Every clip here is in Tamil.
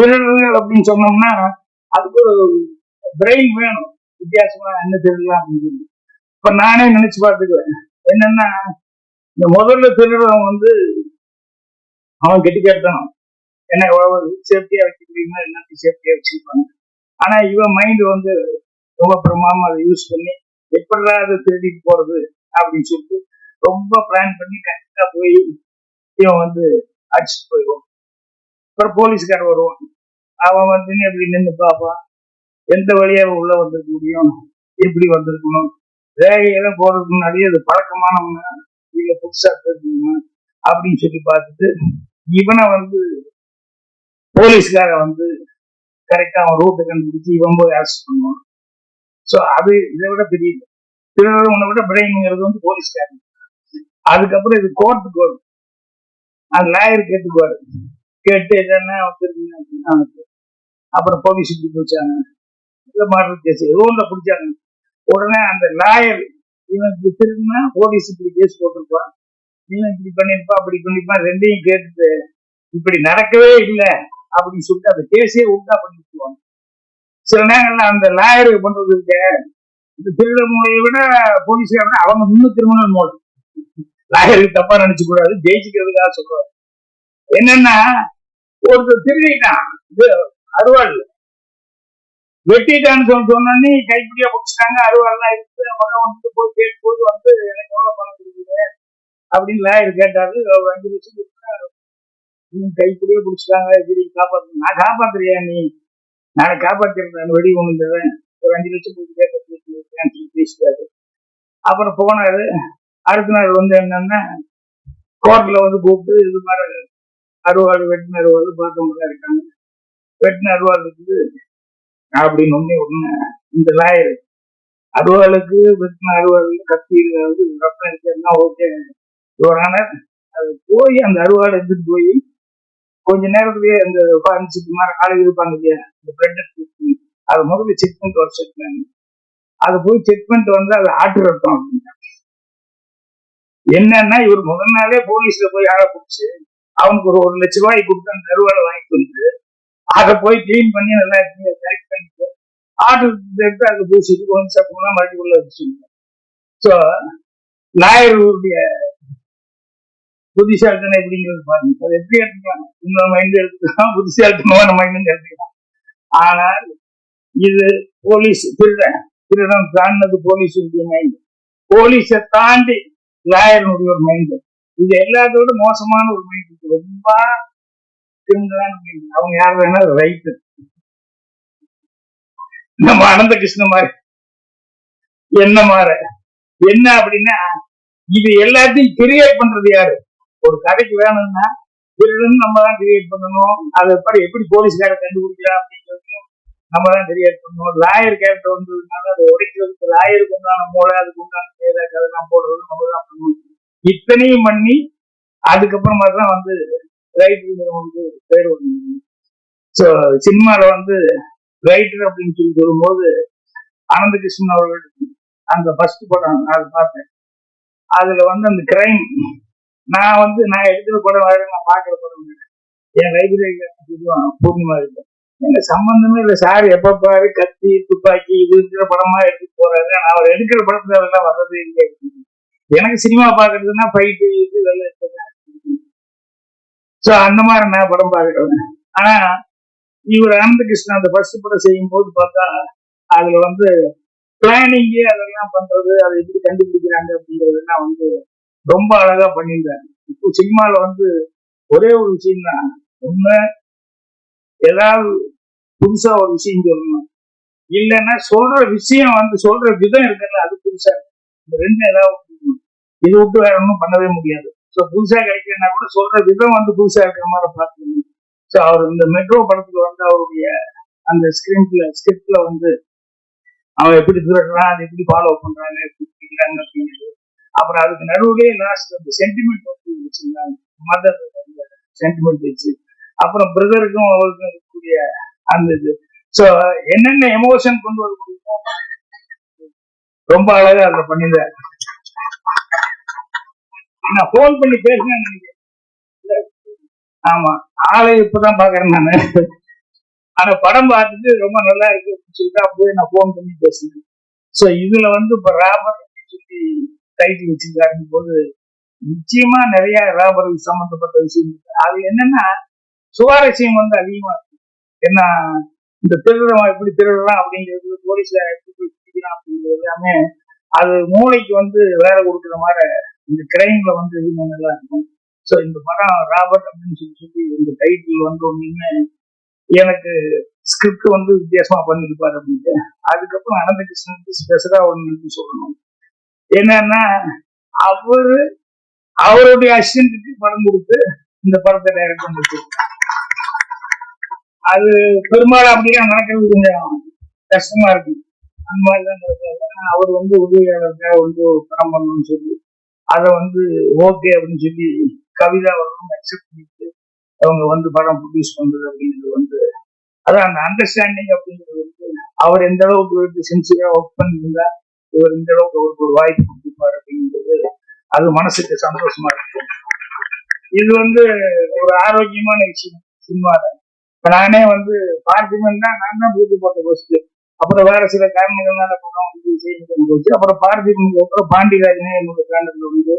திருடர்கள் அப்படின்னு சொன்னோம்னா அதுக்கு ஒரு பிரெயின் வேணும். வித்தியாசமா என்ன திருடலாம் அப்படின்னு. சொல்லி இப்ப நானே நினைச்சு பார்த்துக்குவேன் என்னன்னா இந்த முதல்ல திருடுறவன் வந்து அவன் கெட்டிக்கட்டணும் என்ன சேஃப்டியா வச்சுக்கிறீங்கன்னா எல்லாத்தையும் சேஃப்டியா வச்சுருப்பாங்க ஆனா இவன் மைண்ட் வந்து ரொம்ப பிரமாம அதை யூஸ் பண்ணி எப்படா அதை திருடிட்டு போறது அப்படின்னு சொல்லிட்டு ரொம்ப பிளான் பண்ணி கரெக்டா போய் இவன் வந்து அடிச்சுட்டு போயிடுவான். அப்புறம் போலீஸ்கார் வருவான். அவன் வந்து எப்படி நின்று பார்ப்பான் எந்த வழியா உள்ள வந்திருக்க முடியும்? எப்படி வந்திருக்கணும்? வேகையெல்லாம் போறதுக்கு முன்னாடியே அது பழக்கமானவங்க இல்ல புதுசா தெரிஞ்சுக்கணும் அப்படின்னு சொல்லி பார்த்துட்டு இவனை வந்து போலீஸ்கார வந்து கரெக்டா அவன் ரூட்டை கண்டுபிடிச்சு இவன் போய் அரெஸ்ட் பண்ணுவான். ஸோ அது இதை விட பெரிய உன்னை விட பிரெயின்ங்கிறது வந்து போலீஸ்காரன். அதுக்கப்புறம் இது கோர்ட்டுக்கு வரும். அது லாயர் கேட்டுக்குவாரு. கேட்டு என்னென்ன வச்சிருக்கீங்க அப்படின்னு அப்புறம் போலீஸ் இப்படி பிடிச்சாங்க. இல்லை மாடல் கேஸ் ஏதோ ஒன்றை பிடிச்சாங்க. உடனே அந்த லாயர் இவன் இப்படி திரும்பினா போலீஸ் இப்படி கேஸ் போட்டிருப்பான். இவன் இப்படி பண்ணிருப்பா அப்படி பண்ணிருப்பான் ரெண்டையும் கேட்டுட்டு இப்படி நடக்கவே இல்லை அப்படின்னு சொல்லிட்டு அந்த கேஸே உண்டா பண்ணிக்குவாங்க சில நேரங்கள்ல அந்த லாயர் பண்றது இருக்க. இந்த திருட மூலையை விட போலீஸை அவங்க முன்னு திருமணம் மூலம் லாயருக்கு தப்பா நினைச்சு கூடாது ஜெயிச்சுக்கிறதுக்காக சொல்றாரு என்னன்னா ஒருத்தர் திருடிட்டான். இது அருவாள் வெட்டிட்டான்னு சொல்லி சொன்னோடனே கைப்பிடியா பிடிச்சிட்டாங்க. அருவாள்லாம் இருக்கு. அப்புறம் வந்து போய் கேட்டு போது வந்து எனக்கு எவ்வளவு பணம் கொடுக்குது அப்படின்னு லாயர் கேட்டாரு. அஞ்சு லட்சம் கொடுத்தாரு. நீ கைப்பிடியே பிடிச்சிட்டாங்க. எப்படி காப்பாத்து நான் காப்பாத்துறியா நீ? நாளை காப்பாத்திருந்தேன். வெடி ஒண்ணு தரேன் ஒரு அஞ்சு லட்சம் கொடுத்து கேட்டு பேசிட்டாரு. அப்புறம் போனாரு. அடுத்த நாள் வந்து என்னன்னா கோர்ட்ல வந்து கூப்பிட்டு இது மாதிரி அறுவாள் வெட்டின அறுவாள் பார்த்தவங்க இருக்காங்க. வெட்டின அறுவாள் இருக்குது. அப்படின்னு ஒண்ணே ஒண்ணு இந்த லாயர் அறுவாளுக்கு வெட்டின அறுவாள் கத்தி வந்து ரத்தம் இருக்குன்னா ஓகே. இவரான அது போய் அந்த அறுவாள் எடுத்துட்டு போய் கொஞ்ச நேரத்துலயே அந்த ஃபார்மசிக்கு மாதிரி ஆளு இருப்பாங்க இல்லையா? இந்த பிளட் அதை முதல்ல செக் பண்ணிட்டு வர சொல்லிட்டாங்க. அதை போய் செக் பண்ணிட்டு வந்து அது ஆட்டு ரத்தம் அப்படின்னா என்னன்னா இவர் முதல் நாளே போலீஸ்ல போய் ஆளை பிடிச்சி அவனுக்கு ஒரு ஒரு லட்ச ரூபாய் கொடுத்து அந்த கருவாலை வாங்கிட்டு வந்து அதை போய் கிளீன் பண்ணி நல்லா கரெக்ட் பண்ணிட்டு ஆட்டு எடுத்து அதை பூசிட்டு கொஞ்சம் சப்பம்லாம் மறுபடியும் உள்ள வச்சுருங்க ஸோ நாயருடைய புத்திசாலித்தனம் எப்படிங்கிறது பாருங்க. அது எப்படி எடுத்துக்கலாம்? இந்த மைண்ட் எடுத்துக்கலாம் புத்திசாலித்தனமான மைண்ட் எடுத்துக்கலாம். ஆனால் இது போலீஸ் திருடன் திருடன் தாண்டினது போலீஸுடைய மைண்ட் போலீஸை தாண்டி லாயருடைய ஒரு மைண்ட் இது எல்லாத்தோட மோசமான ஒரு மைண்ட் ரொம்ப கிரிமினலான மைண்ட் அவங்க யார் வேணா ரைட்டு நம்ம அனந்த கிருஷ்ண மாதிரி. என்ன மாற என்ன அப்படின்னா இது எல்லாத்தையும் கிரியேட் பண்றது யாரு? ஒரு கதைக்கு வேணும்னா திருடன் நம்ம தான் கிரியேட் பண்ணணும். அதை எப்படி எப்படி போலீஸ்கார கண்டுபிடிக்கலாம் அப்படிங்கிறது நம்ம தான் கிரியேட் பண்ணணும். லாயர் கேரக்டர் வந்ததுனால அதை உடைக்கிறதுக்கு லாயருக்கு உண்டான மூளை அதுக்கு உண்டான பேரை அதெல்லாம் போடுறது நம்ம தான் பண்ணணும். இத்தனையும் பண்ணி அதுக்கப்புறமா தான் வந்து ரைட்டர் வந்து பேர் வந்து ஸோ சினிமாவில் வந்து ரைட்டர் அப்படின்னு சொல்லி சொல்லும்போது அனந்தகிருஷ்ணன் அவர்கள் அந்த ஃபர்ஸ்ட் படம் நான் அதை பார்த்தேன். அதுல வந்து அந்த கிரைம் நான் வந்து நான் எடுக்கிற படம் வேற நான் பார்க்குற படம் வேற. என் லைப்ரரியில பூர்ணிமா இருக்கு. எங்க சம்பந்தமே இல்லை. சார் எப்ப பாரு கத்தி துப்பாக்கி இது இருக்கிற படமா எடுத்துட்டு போறாரு. அவர் எடுக்கிற படத்துல அதெல்லாம் வர்றதே இல்லை எனக்கு சினிமா பாக்குறதுன்னா ஃபைட்டு இது இதெல்லாம் ஸோ அந்த மாதிரி நான் படம் பார்க்கிறேன் ஆனா இவர் ஆனந்தகிருஷ்ணன் அந்த ஃபர்ஸ்ட் படம் செய்யும் போது பார்த்தா அதுல வந்து பிளானிங்கு அதெல்லாம் பண்றது அதை எப்படி கண்டுபிடிக்கிறாங்க அப்படிங்கறதெல்லாம் வந்து ரொம்ப அழகா பண்ணியிருந்தாங்க இப்போ சினிமால வந்து ஒரே ஒரு விஷயம் தான் ஒண்ணு ஏதாவது புதுசா ஒரு விஷயம் சொல்லணும். இல்லைன்னா சொல்ற விஷயம் வந்து சொல்ற விதம் இருக்குல்ல அது புதுசா இருக்கு. இந்த ரெண்டு ஏதாவது இது விட்டு வேற ஒன்றும் பண்ணவே முடியாது. ஸோ புதுசாக கிடைக்கலன்னா கூட சொல்ற விதம் வந்து புதுசாக இருக்கிற மாதிரி பார்த்துக்கணும் ஸோ அவர் இந்த மெட்ரோ படத்துல வந்து அவருடைய அந்த ஸ்கிரீன்ல ஸ்கிரிப்ட்ல வந்து அவன் எப்படி திருடுறான் அதை எப்படி ஃபாலோ பண்றாங்க எப்படி பிடிக்கிறாங்க அப்படிங்கிறது. அப்புறம் அதுக்கு நடுவுலயே லாஸ்ட் அந்த சென்டிமெண்ட் வந்து வச்சிருந்தாங்க. மதர் சென்டிமெண்ட் வச்சு. அப்புறம் பிரதருக்கும் அவருக்கும் இருக்கக்கூடிய அந்த இது. ஸோ என்னென்ன எமோஷன் கொண்டு வரக்கூடிய ரொம்ப அழகா அதுல பண்ணிருந்த நான் போன் பண்ணி பேசினேன் ஆமா ஆளை இப்பதான் பாக்குறேன் நானு. ஆனா படம் பார்த்துட்டு ரொம்ப நல்லா இருக்கு அப்படின்னு சொல்லிட்டு அப்பவே நான் போன் பண்ணி பேசினேன். சோ இதுல வந்து இப்ப ராபர் சொல்லி டைட்டில் வச்சிருக்காருங்க போது நிச்சயமா நிறைய ராபர் சம்பந்தப்பட்ட விஷயம் இருக்கு. அது என்னன்னா சுவாரஸ்யம் வந்து அதிகமா இருக்கு. ஏன்னா இந்த திருடுறவன் எப்படி திருடுறான் அப்படிங்கிறது போலீஸ்ல எப்படி போய் அப்படிங்கிறது எல்லாமே அது மூளைக்கு வந்து வேலை கொடுக்குற மாதிரி இந்த கிரைம்ல வந்து இது நல்லா இருக்கும் ஸோ இந்த படம் ராபர்ட் அப்படின்னு சொல்லி சொல்லி இந்த டைட்டில் வந்து ஒன்றுமே எனக்கு ஸ்கிரிப்ட் வந்து வித்தியாசமா பண்ணிருப்பாரு அப்படின்ட்டு. அதுக்கப்புறம் அனந்தகிருஷ்ணனுக்கு ஸ்பெஷலா ஒன்று சொல்லணும். என்னன்னா அவரு அவருடைய அசிஸ்டன்ட்டுக்கு படம் கொடுத்து இந்த படத்தை டைரக்ட் பண்ணிட்டு அது பெரும்பாலும் அப்படிலாம் நடக்கிறது கொஞ்சம் கஷ்டமா இருக்கு. அந்த மாதிரி தான் அவர் வந்து உதவியாளருக்காக வந்து ஒரு படம் பண்ணணும்னு சொல்லி அதை வந்து ஓகே அப்படின்னு சொல்லி கவிதா அவர்களும் அக்செப்ட் பண்ணிட்டு அவங்க வந்து படம் ப்ரொடியூஸ் பண்றது அப்படிங்கிறது வந்து அதான் அந்த அண்டர்ஸ்டாண்டிங் அப்படிங்கிறது வந்து அவர் எந்த அளவுக்கு வந்து சென்சிட்டிவா ஒர்க் பண்ணியிருந்தா இவர் இந்த அளவுக்கு அவருக்கு ஒரு வாய்ப்பு கொடுத்துருப்பாரு அப்படிங்கிறது அது மனசுக்கு சந்தோஷமா இருக்கு. இது வந்து ஒரு ஆரோக்கியமான விஷயம் சினிமாவில் நானே வந்து பார்த்திபன் தான் நான் தான் பூத்து போட்ட ஃபர்ஸ்ட் அப்புறம் வேற சில காரணங்கள்னால படம் வந்து செய்ய போச்சு அப்புறம் பாரதி அப்புறம் பாண்டியராஜனே என்னோட பேனர்ல வந்து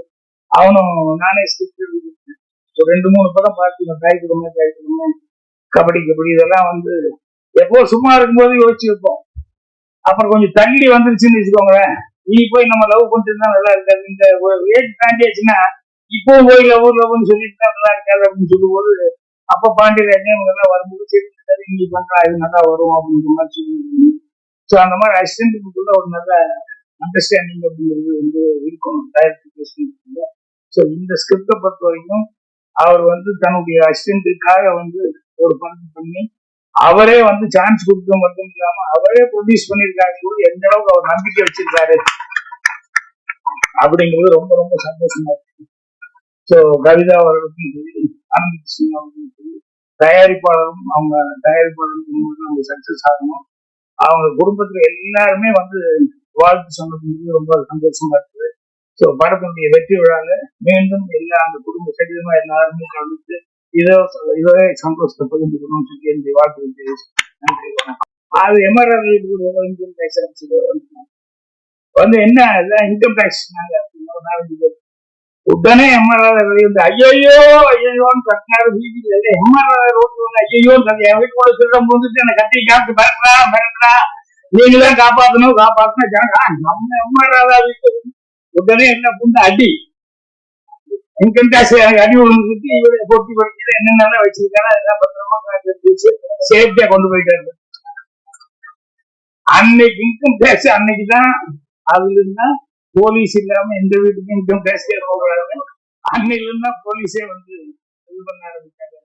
அவனும் நானே ஸ்கிரிப்ட் ரெண்டு மூணு படம் பார்த்து தாய் குடும்பம் தாய் குடும்பம் கபடி கபடி இதெல்லாம் வந்து எப்போ சும்மா இருக்கும்போது யோசிச்சு வைப்போம் அப்புறம் கொஞ்சம் தள்ளி வந்துருச்சுன்னு வச்சுக்கோங்களேன். இனி போய் நம்ம லவ் பண்ணிட்டு தான் நல்லா இருக்காது. இந்த ஏஜ் தாண்டியாச்சுன்னா இப்போ போய் லவ் லவ்னு சொல்லிட்டு தான் நல்லா இருக்காது அப்படின்னு சொல்லும்போது அப்ப பாண்டியராஜன் இவங்க எல்லாம் வரும்போது சரி சரி பண்றா இது நல்லா வரும் அப்படின்ற மாதிரி சொல்லி ஸோ அந்த மாதிரி அசிஸ்டன்ட்டுக்குள்ள ஒரு நல்ல அண்டர்ஸ்டாண்டிங் அப்படிங்கிறது வந்து இருக்கணும் டைரக்டர் ஸோ இந்த ஸ்கிரிப்டை பொறுத்த வரைக்கும் அவர் வந்து தன்னுடைய அசிஸ்டன்ட்டுக்காக வந்து ஒரு படம் பண்ணி அவரே வந்து சான்ஸ் கொடுக்க மட்டும் இல்லாம அவரே ப்ரொடியூஸ் பண்ணிருக்காரு கூட எந்த அளவுக்கு அவர் நம்பிக்கை வச்சிருக்காரு அப்படிங்கிறது ரொம்ப ரொம்ப சந்தோஷமா இருக்கு. ஸோ கவிதா அவர்களுக்கும் சரி ஆனந்த் சிங் அவர்களுக்கும் சரி தயாரிப்பாளரும் அவங்க தயாரிப்பாளருக்கும் அவங்க சக்சஸ் ஆகணும். அவங்க குடும்பத்துல எல்லாருமே வந்து வாழ்த்து சொன்னது ரொம்ப சந்தோஷமா இருக்குது. ஸோ படத்தினுடைய வெற்றி விழால மீண்டும் எல்லா அந்த குடும்ப சகிதமா எல்லாருமே கலந்து இதோ இதோட சந்தோஷத்தை பகிர்ந்துக்கணும்னு சொல்லி என்னுடைய வாழ்த்து நன்றி அது எம்ஆர்ஆர் இன்கம் டேக்ஸ் வந்து என்ன இன்கம் டேக்ஸ் நாலஞ்சு பேர் உடனே எம்ஆர்ஆர் வந்து ஐயோ ஐயோன்னு கட்டினாரு வீதியில எம்ஆர்ஆர் ரோட்டு வந்து ஐயோ என் வீட்டு கூட திருடம் வந்துட்டு என்ன கட்டி காத்து மிரட்டுறா மிரட்டுறா. நீங்களே தான் காப்பாத்தணும் காப்பாத்தணும் ஜனங்க. நம்ம எம்ஆர்ஆர் வீட்டு உடனே என்ன புண்டு அடி. இன்கம் டேக்ஸ் எனக்கு அடி விழுந்துட்டு இவரை போட்டி படிக்கிறது என்னென்ன வச்சிருக்காங்க அதெல்லாம் பத்திரமா சேஃப்டியா கொண்டு போயிட்டாரு. அன்னைக்கு இன்கம் டேக்ஸ் அன்னைக்கு தான் அதுல இருந்தா போலீஸ் இல்லாம எந்த வீட்டுக்கும் இன்கம் டேக்ஸே போகக்கூடாது அன்னையில இருந்தா போலீஸே வந்து இது பண்ண ஆரம்பிச்சாங்க.